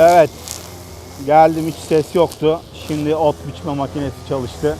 Evet. Geldim hiç ses yoktu. Şimdi ot biçme makinesi çalıştı.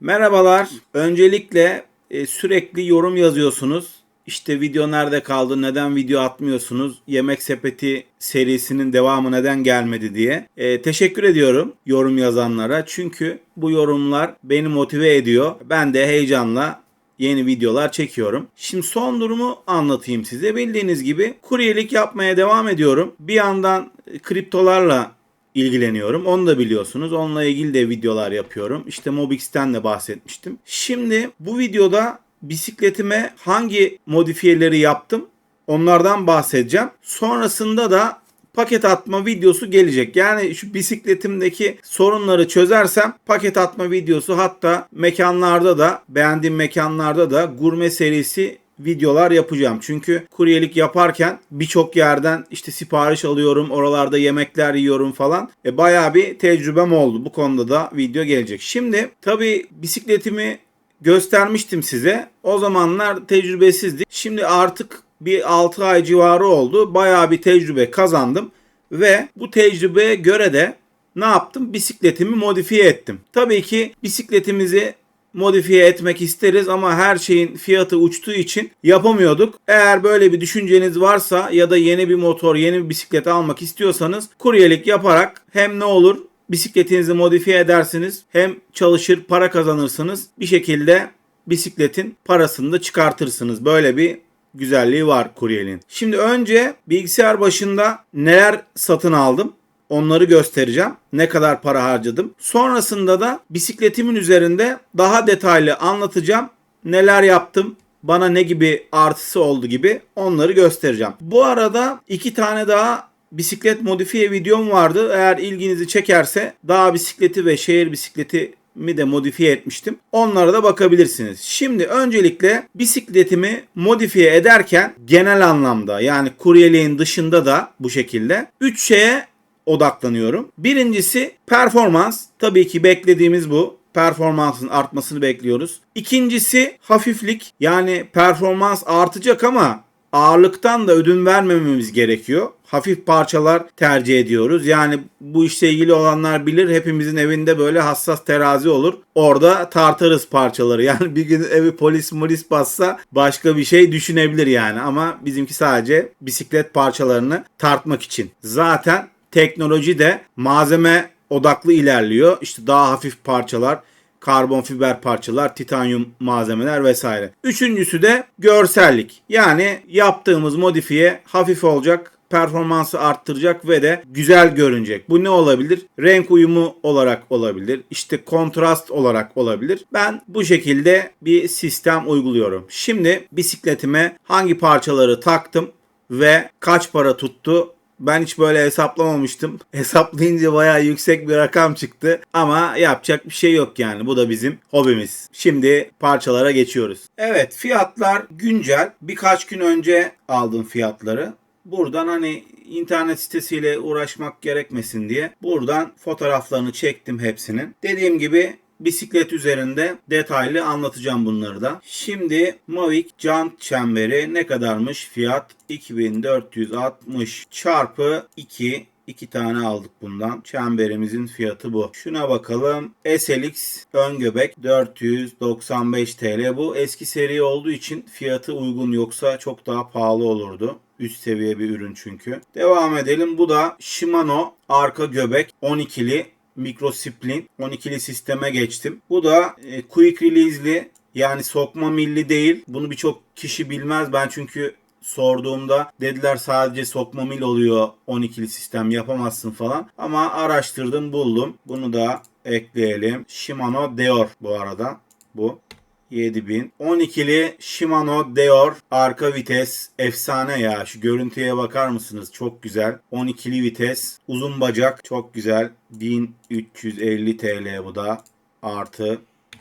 Merhabalar. Öncelikle e, sürekli yorum yazıyorsunuz. İşte video nerede kaldı, neden video atmıyorsunuz, Yemek Sepeti serisinin devamı neden gelmedi diye. E, teşekkür ediyorum yorum yazanlara. Çünkü bu yorumlar beni motive ediyor. Ben de heyecanla yeni videolar çekiyorum. Şimdi son durumu anlatayım size. Bildiğiniz gibi kuryelik yapmaya devam ediyorum. Bir yandan kriptolarla ilgileniyorum. Onu da biliyorsunuz. Onunla ilgili de videolar yapıyorum. İşte Mobix'ten de bahsetmiştim. Şimdi bu videoda bisikletime hangi modifiyeleri yaptım onlardan bahsedeceğim. Sonrasında da paket atma videosu gelecek. Yani şu bisikletimdeki sorunları çözersem paket atma videosu hatta mekanlarda da beğendiğim mekanlarda da gurme serisi videolar yapacağım. Çünkü kuryelik yaparken birçok yerden işte sipariş alıyorum. Oralarda yemekler yiyorum falan. E, bayağı bir tecrübem oldu. Bu konuda da video gelecek. Şimdi tabii bisikletimi göstermiştim size. O zamanlar tecrübesizdik. Şimdi artık bir 6 ay civarı oldu. Bayağı bir tecrübe kazandım. Ve bu tecrübeye göre de ne yaptım? Bisikletimi modifiye ettim. Tabii ki bisikletimizi modifiye etmek isteriz ama her şeyin fiyatı uçtuğu için yapamıyorduk. Eğer böyle bir düşünceniz varsa ya da yeni bir motor, yeni bir bisiklet almak istiyorsanız kuryelik yaparak hem ne olur bisikletinizi modifiye edersiniz hem çalışır para kazanırsınız. Bir şekilde bisikletin parasını da çıkartırsınız. Böyle bir güzelliği var kuryeliğin. Şimdi önce bilgisayar başında neler satın aldım onları göstereceğim. Ne kadar para harcadım. Sonrasında da bisikletimin üzerinde daha detaylı anlatacağım. Neler yaptım, bana ne gibi artısı oldu gibi onları göstereceğim. Bu arada iki tane daha bisiklet modifiye videom vardı. Eğer ilginizi çekerse dağ bisikleti ve şehir bisikleti mi de modifiye etmiştim. Onlara da bakabilirsiniz. Şimdi öncelikle bisikletimi modifiye ederken genel anlamda yani kuryeliğin dışında da bu şekilde 3 şeye odaklanıyorum. Birincisi performans. Tabii ki beklediğimiz bu. Performansın artmasını bekliyoruz. İkincisi hafiflik. Yani performans artacak ama ağırlıktan da ödün vermememiz gerekiyor. Hafif parçalar tercih ediyoruz. Yani bu işle ilgili olanlar bilir. Hepimizin evinde böyle hassas terazi olur. Orada tartarız parçaları. Yani bir gün evi polis molis bassa başka bir şey düşünebilir yani. Ama bizimki sadece bisiklet parçalarını tartmak için. Zaten teknoloji de malzeme odaklı ilerliyor. İşte daha hafif parçalar, karbon fiber parçalar, titanyum malzemeler vesaire. Üçüncüsü de görsellik. Yani yaptığımız modifiye hafif olacak, performansı arttıracak ve de güzel görünecek. Bu ne olabilir? Renk uyumu olarak olabilir. İşte kontrast olarak olabilir. Ben bu şekilde bir sistem uyguluyorum. Şimdi bisikletime hangi parçaları taktım ve kaç para tuttu ben hiç böyle hesaplamamıştım. Hesaplayınca bayağı yüksek bir rakam çıktı. Ama yapacak bir şey yok yani. Bu da bizim hobimiz. Şimdi parçalara geçiyoruz. Evet fiyatlar güncel. Birkaç gün önce aldım fiyatları. Buradan hani internet sitesiyle uğraşmak gerekmesin diye buradan fotoğraflarını çektim hepsinin. Dediğim gibi bisiklet üzerinde detaylı anlatacağım bunları da. Şimdi Mavic jant çemberi ne kadarmış? Fiyat 2460 çarpı 2 İki tane aldık bundan. Çemberimizin fiyatı bu. Şuna bakalım. SLX ön göbek 495 TL. Bu eski seri olduğu için fiyatı uygun yoksa çok daha pahalı olurdu. Üst seviye bir ürün çünkü. Devam edelim. Bu da Shimano arka göbek 12'li mikrosiplin 12'li sisteme geçtim. Bu da e, quick release'li yani sokma milli değil. Bunu birçok kişi bilmez. Ben çünkü sorduğumda dediler sadece sokma mil oluyor 12'li sistem yapamazsın falan. Ama araştırdım buldum. Bunu da ekleyelim. Shimano Deor bu arada. Bu. 7000. 12'li Shimano Deor arka vites efsane ya. Şu görüntüye bakar mısınız? Çok güzel. 12'li vites. Uzun bacak. Çok güzel. 1350 TL bu da. Artı.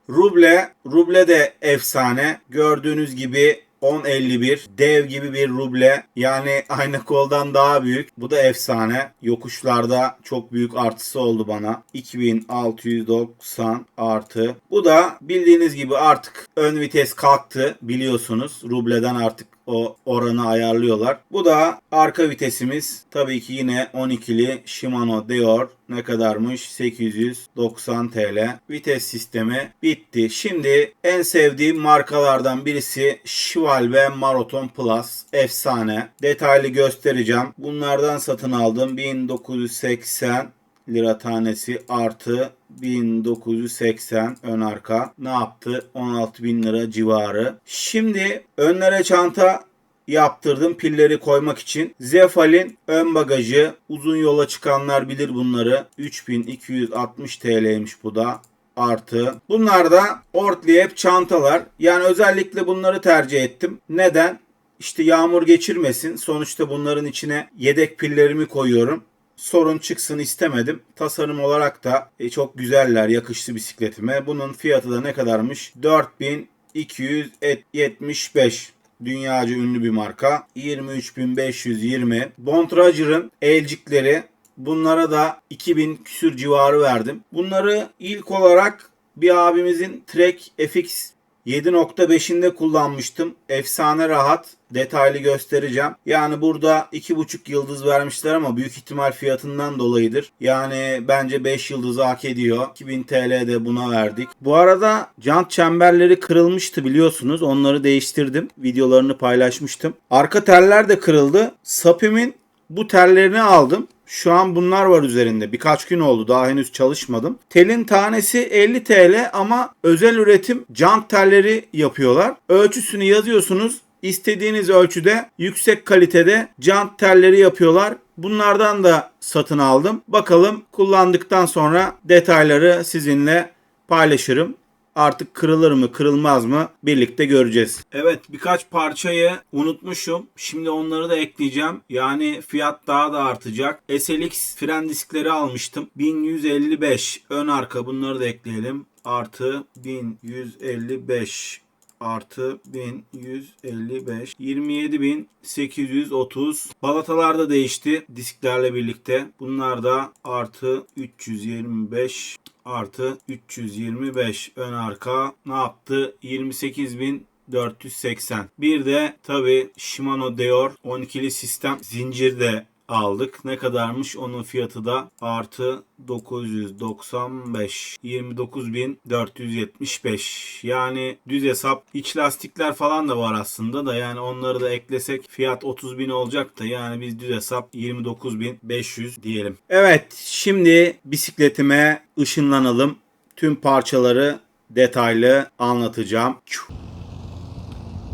Ruble. Ruble de efsane. Gördüğünüz gibi 1051 dev gibi bir ruble yani aynı koldan daha büyük. Bu da efsane. Yokuşlarda çok büyük artısı oldu bana. 2690 artı. Bu da bildiğiniz gibi artık ön vites kalktı biliyorsunuz. Rubleden artık o oranı ayarlıyorlar. Bu da arka vitesimiz. Tabii ki yine 12'li Shimano Deore ne kadarmış? 890 TL. Vites sistemi bitti. Şimdi en sevdiğim markalardan birisi Shival Marathon Plus. Efsane. Detaylı göstereceğim. Bunlardan satın aldım. 1980 lira tanesi artı 1980 ön arka ne yaptı? 16 bin lira civarı. Şimdi önlere çanta yaptırdım pilleri koymak için. Zefal'in ön bagajı uzun yola çıkanlar bilir bunları. 3260 TL'ymiş bu da artı. Bunlar da Ortlieb çantalar. Yani özellikle bunları tercih ettim. Neden? İşte yağmur geçirmesin. Sonuçta bunların içine yedek pillerimi koyuyorum sorun çıksın istemedim. Tasarım olarak da e, çok güzeller, yakıştı bisikletime. Bunun fiyatı da ne kadarmış? 4275. Dünyaca ünlü bir marka. 23520. Bontrager'ın elcikleri. Bunlara da 2000 küsür civarı verdim. Bunları ilk olarak bir abimizin Trek FX 7.5'inde kullanmıştım. Efsane rahat. Detaylı göstereceğim. Yani burada 2.5 yıldız vermişler ama büyük ihtimal fiyatından dolayıdır. Yani bence 5 yıldızı hak ediyor. 2000 TL de buna verdik. Bu arada jant çemberleri kırılmıştı biliyorsunuz. Onları değiştirdim. Videolarını paylaşmıştım. Arka teller de kırıldı. Sapimin bu tellerini aldım. Şu an bunlar var üzerinde. Birkaç gün oldu. Daha henüz çalışmadım. Telin tanesi 50 TL ama özel üretim jant telleri yapıyorlar. Ölçüsünü yazıyorsunuz. İstediğiniz ölçüde yüksek kalitede jant telleri yapıyorlar. Bunlardan da satın aldım. Bakalım kullandıktan sonra detayları sizinle paylaşırım. Artık kırılır mı kırılmaz mı birlikte göreceğiz. Evet birkaç parçayı unutmuşum. Şimdi onları da ekleyeceğim. Yani fiyat daha da artacak. SLX fren diskleri almıştım. 1155 ön arka bunları da ekleyelim. Artı 1155 artı 1155 27830 balatalar da değişti disklerle birlikte. Bunlar da artı 325 artı 325 ön arka ne yaptı? 28480. Bir de tabi Shimano Deore 12'li sistem zincir de aldık. Ne kadarmış? Onun fiyatı da artı 995. 29.475. Yani düz hesap iç lastikler falan da var aslında da yani onları da eklesek fiyat 30.000 olacak da yani biz düz hesap 29.500 diyelim. Evet şimdi bisikletime ışınlanalım. Tüm parçaları detaylı anlatacağım.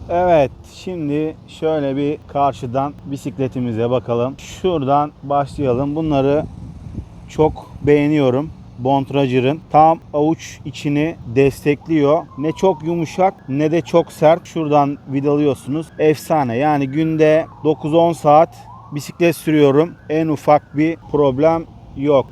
Evet şimdi şöyle bir karşıdan bisikletimize bakalım. Şuradan başlayalım. Bunları çok beğeniyorum. Bontrager'ın tam avuç içini destekliyor. Ne çok yumuşak ne de çok sert. Şuradan vidalıyorsunuz. Efsane. Yani günde 9-10 saat bisiklet sürüyorum. En ufak bir problem yok.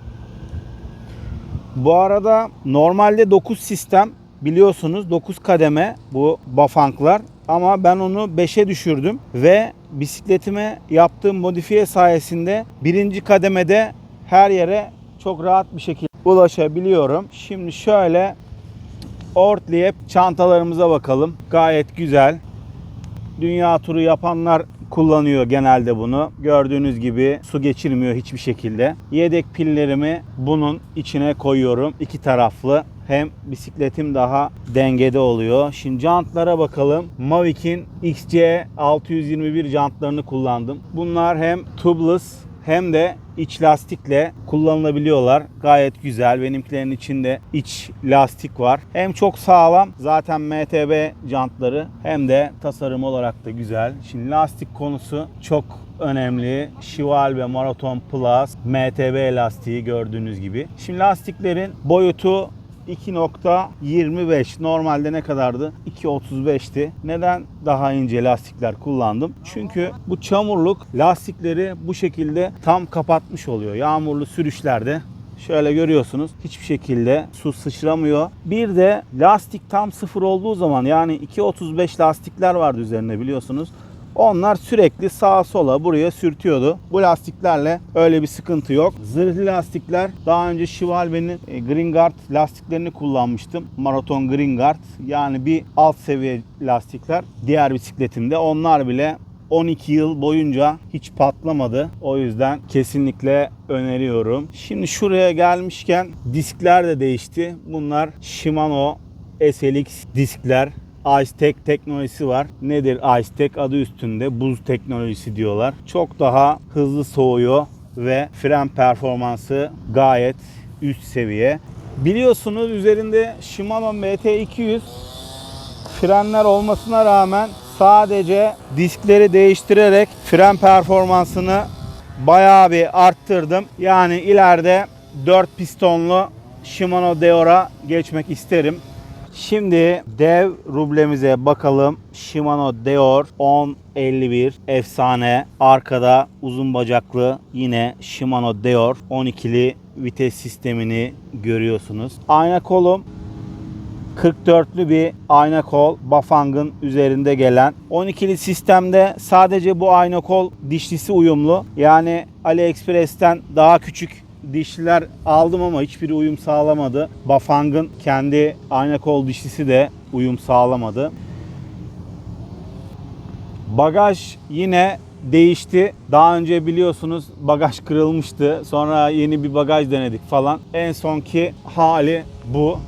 Bu arada normalde 9 sistem biliyorsunuz 9 kademe bu bafanklar ama ben onu 5'e düşürdüm ve bisikletime yaptığım modifiye sayesinde birinci kademede her yere çok rahat bir şekilde ulaşabiliyorum. Şimdi şöyle Ortlieb çantalarımıza bakalım. Gayet güzel. Dünya turu yapanlar kullanıyor genelde bunu. Gördüğünüz gibi su geçirmiyor hiçbir şekilde. Yedek pillerimi bunun içine koyuyorum. İki taraflı. Hem bisikletim daha dengede oluyor. Şimdi jantlara bakalım. Mavic'in XC 621 jantlarını kullandım. Bunlar hem tubeless hem de iç lastikle kullanılabiliyorlar. Gayet güzel. Benimkilerin içinde iç lastik var. Hem çok sağlam zaten MTB jantları hem de tasarım olarak da güzel. Şimdi lastik konusu çok önemli. Shival ve Marathon Plus MTB lastiği gördüğünüz gibi. Şimdi lastiklerin boyutu 2.25 normalde ne kadardı? 2.35'ti. Neden daha ince lastikler kullandım? Çünkü bu çamurluk lastikleri bu şekilde tam kapatmış oluyor. Yağmurlu sürüşlerde Şöyle görüyorsunuz hiçbir şekilde su sıçramıyor. Bir de lastik tam sıfır olduğu zaman yani 2.35 lastikler vardı üzerinde biliyorsunuz. Onlar sürekli sağa sola buraya sürtüyordu. Bu lastiklerle öyle bir sıkıntı yok. Zırhlı lastikler daha önce Schwalbe'nin e, Green Guard lastiklerini kullanmıştım. Marathon Green Guard yani bir alt seviye lastikler diğer bisikletimde. Onlar bile 12 yıl boyunca hiç patlamadı. O yüzden kesinlikle öneriyorum. Şimdi şuraya gelmişken diskler de değişti. Bunlar Shimano SLX diskler. Ice teknolojisi var. Nedir Ice Adı üstünde buz teknolojisi diyorlar. Çok daha hızlı soğuyor ve fren performansı gayet üst seviye. Biliyorsunuz üzerinde Shimano MT200 frenler olmasına rağmen sadece diskleri değiştirerek fren performansını bayağı bir arttırdım. Yani ileride 4 pistonlu Shimano Deo'ra geçmek isterim. Şimdi dev rublemize bakalım. Shimano Deor 1051 efsane. Arkada uzun bacaklı yine Shimano Deor 12'li vites sistemini görüyorsunuz. Ayna kolum 44'lü bir ayna kol Bafang'ın üzerinde gelen. 12'li sistemde sadece bu ayna kol dişlisi uyumlu. Yani AliExpress'ten daha küçük dişliler aldım ama hiçbiri uyum sağlamadı. Bafang'ın kendi ayna kol dişlisi de uyum sağlamadı. Bagaj yine değişti. Daha önce biliyorsunuz bagaj kırılmıştı. Sonra yeni bir bagaj denedik falan. En sonki hali bu.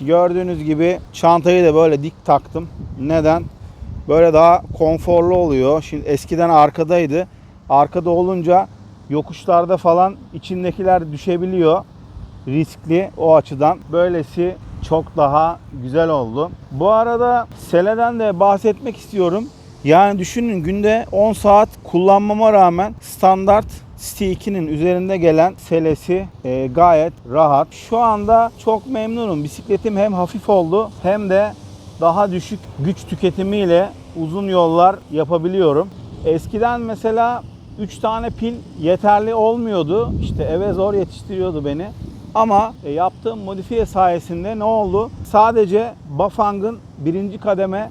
Gördüğünüz gibi çantayı da böyle dik taktım. Neden? Böyle daha konforlu oluyor. Şimdi eskiden arkadaydı. Arkada olunca yokuşlarda falan içindekiler düşebiliyor. Riskli o açıdan. Böylesi çok daha güzel oldu. Bu arada seleden de bahsetmek istiyorum. Yani düşünün günde 10 saat kullanmama rağmen standart City 2'nin üzerinde gelen selesi e, gayet rahat. Şu anda çok memnunum. Bisikletim hem hafif oldu hem de daha düşük güç tüketimiyle uzun yollar yapabiliyorum. Eskiden mesela 3 tane pil yeterli olmuyordu. İşte eve zor yetiştiriyordu beni. Ama e, yaptığım modifiye sayesinde ne oldu? Sadece Bafang'ın birinci kademe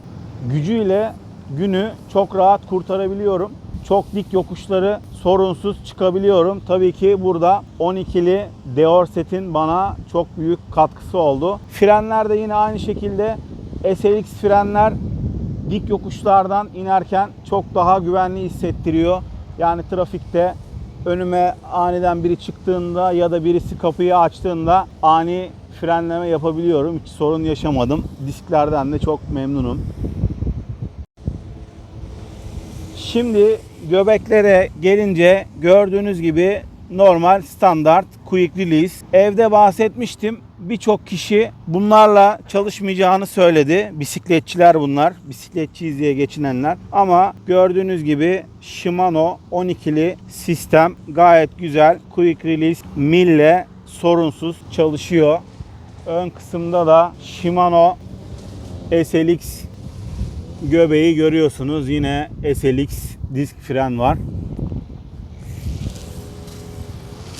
gücüyle günü çok rahat kurtarabiliyorum. Çok dik yokuşları sorunsuz çıkabiliyorum. Tabii ki burada 12'li Deor setin bana çok büyük katkısı oldu. Frenler de yine aynı şekilde SLX frenler dik yokuşlardan inerken çok daha güvenli hissettiriyor. Yani trafikte önüme aniden biri çıktığında ya da birisi kapıyı açtığında ani frenleme yapabiliyorum. Hiç sorun yaşamadım. Disklerden de çok memnunum. Şimdi göbeklere gelince gördüğünüz gibi normal standart quick release. Evde bahsetmiştim. Birçok kişi bunlarla çalışmayacağını söyledi. Bisikletçiler bunlar. Bisikletçiyiz diye geçinenler. Ama gördüğünüz gibi Shimano 12'li sistem gayet güzel. Quick release mille sorunsuz çalışıyor. Ön kısımda da Shimano SLX göbeği görüyorsunuz. Yine SLX disk fren var.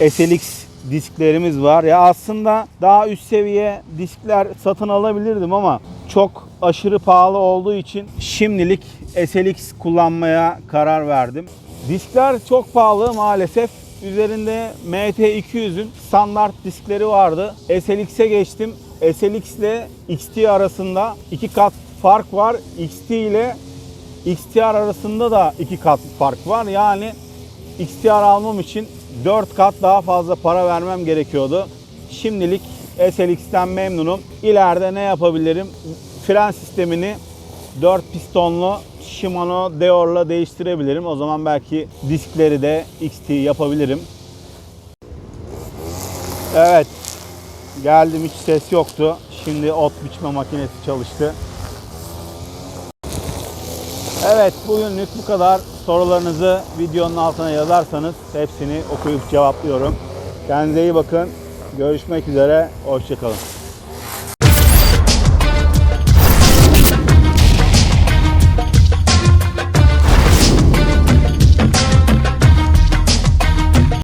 SLX disklerimiz var. Ya aslında daha üst seviye diskler satın alabilirdim ama çok aşırı pahalı olduğu için şimdilik SLX kullanmaya karar verdim. Diskler çok pahalı maalesef. Üzerinde MT200'ün standart diskleri vardı. SLX'e geçtim. SLX ile XT arasında iki kat fark var. XT ile XTR arasında da iki kat fark var. Yani XTR almam için 4 kat daha fazla para vermem gerekiyordu. Şimdilik SLX'ten memnunum. İleride ne yapabilirim? Fren sistemini 4 pistonlu Shimano Deor'la değiştirebilirim. O zaman belki diskleri de XT yapabilirim. Evet. Geldim hiç ses yoktu. Şimdi ot biçme makinesi çalıştı. Evet bugünlük bu kadar. Sorularınızı videonun altına yazarsanız hepsini okuyup cevaplıyorum. Kendinize iyi bakın. Görüşmek üzere. Hoşçakalın.